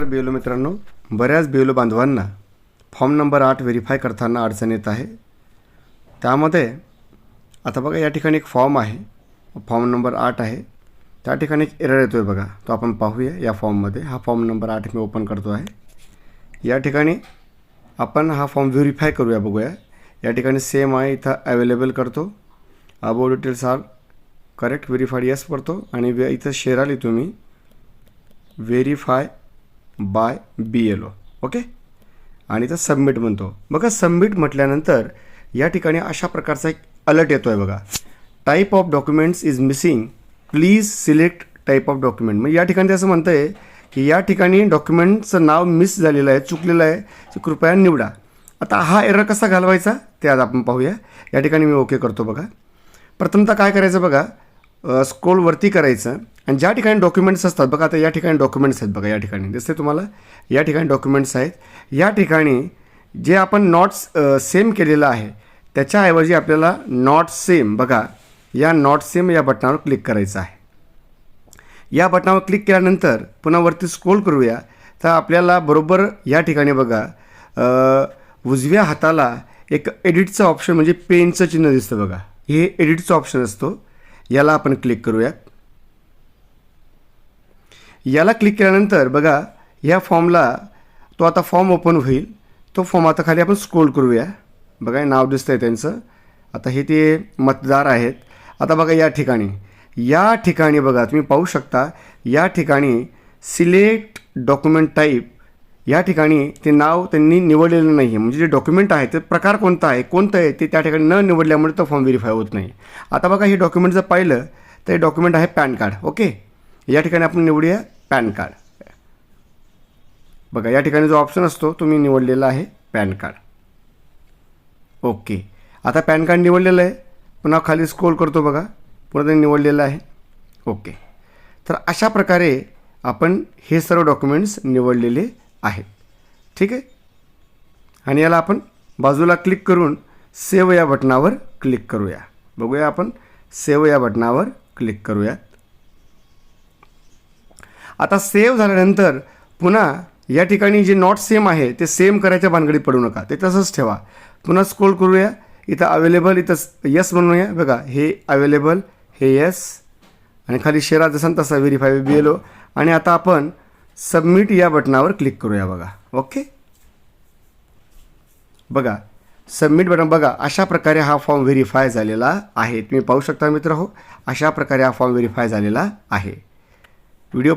तर बेलो मित्रांनो. बऱ्याच बेलो बांधवांना फॉर्म नंबर आठ व्हेरीफाय करताना अडचण येत आहे. त्यामध्ये आता बघा या ठिकाणी एक फॉर्म आहे. फॉर्म नंबर आठ आहे. त्या ठिकाणी एक एरर येतो आहे बघा. तो आपण पाहूया या फॉर्ममध्ये. हा फॉर्म नंबर आठ मी ओपन करतो आहे. या ठिकाणी आपण हा फॉर्म व्हेरीफाय करूया बघूया. या ठिकाणी सेम आहे इथं अवेलेबल करतो. Above details are correct verified yes पडतो आणि वे- इथं शेरा तुम्ही verify by B L O okay आणि तर सबमिट म्हणतो. बघा सबमिट म्हटल्यानंतर या ठिकाणी अशा प्रकारचा एक अलर्ट येतो आहे बघा. Type of documents is missing please select type of document म्हणजे या ठिकाणी असं म्हणतं आहे की या ठिकाणी डॉक्युमेंटचं नाव मिस झालेलं आहे चुकलेलं आहे कृपया निवडा. आता हा एरर कसा घालवायचा? ते आज आपण पाहूया. या ठिकाणी मी ओके करतो बघा. प्रथमतः काय करायचं बघा? स्क्रोलवरती करायचं. आणि ज्या ठिकाणी डॉक्युमेंट्स असतात बघा आता या ठिकाणी डॉक्युमेंट्स आहेत बघा या ठिकाणी. दिसते तुम्हाला? या ठिकाणी डॉक्युमेंट्स आहेत. या ठिकाणी जे आपण नॉट्स सेम केलेलं आहे त्याच्याऐवजी आपल्याला नॉट सेम बघा या नॉट सेम या बटनावर क्लिक करायचं आहे. या बटनावर क्लिक केल्यानंतर पुन्हा वरती स्क्रोल करूया. तर आपल्याला बरोबर या ठिकाणी बघा उजव्या हाताला एक एडिटचं ऑप्शन म्हणजे पेनचं चिन्ह दिसतं बघा. हे एडिटचं ऑप्शन असतो. याला आपण क्लिक करूयात. याला क्लिक केल्यानंतर बघा या फॉर्मला तो आता फॉर्म ओपन होईल. तो फॉर्म आता खाली आपण स्क्रोल करूया. बघा हे नाव दिसतं आहे त्यांचं. आता हे ते मतदार आहेत. आता बघा या ठिकाणी. या ठिकाणी बघा तुम्ही पाहू शकता या ठिकाणी सिलेक्ट डॉक्युमेंट टाईप या ठिकाणी ते नाव त्यांनी निवडलेलं नाही आहे म्हणजे जे डॉक्युमेंट आहे ते प्रकार कोणता आहे कोणतं आहे ते त्या ठिकाणी न निवडल्यामुळे तो फॉर्म व्हेरीफाय होत नाही. आता बघा हे डॉक्युमेंट जर पाहिलं तर हे डॉक्युमेंट आहे पॅन कार्ड ओके? या ठिकाणी आपण निवडूया पॅन कार्ड. बघा या ठिकाणी जो ऑप्शन असतो तो मी निवडलेला आहे पॅन कार्ड. ओके. आता पॅन कार्ड निवडलेलं आहे. पुन्हा खाली स्क्रोल करतो बघा. पुन्हा त्यांनी निवडलेलं आहे. ओके. तर अशा प्रकारे आपण हे सर्व डॉक्युमेंट्स निवडलेले आहेत ठीक आहे? आणि याला आपण बाजूला क्लिक करून सेव या बटनावर क्लिक करूया. बघूया आपण सेव या बटनावर क्लिक करूयात आता सेव्ह झाल्यानंतर पुन्हा या ठिकाणी जे नॉट सेम आहे ते सेम करायच्या भानगडीत पडू नका. ते तसंच ठेवा. पुन्हा स्क्रोल करूया. इथं अवेलेबल इथं यस म्हणूया बघा हे अवेलेबल हे यस आणि खाली शेरा जसा तसा व्हेरीफाय बी एल ओ आणि आता आपण सबमिट या बटनावर क्लिक करूया बघा. ओके? बघा सबमिट बटन बघा अशा प्रकारे हा फॉर्म व्हेरीफाय झालेला आहे. तुम्ही पाहू शकता मित्र हो अशा प्रकारे हा फॉर्म व्हेरीफाय झालेला आहे. व्हिडिओ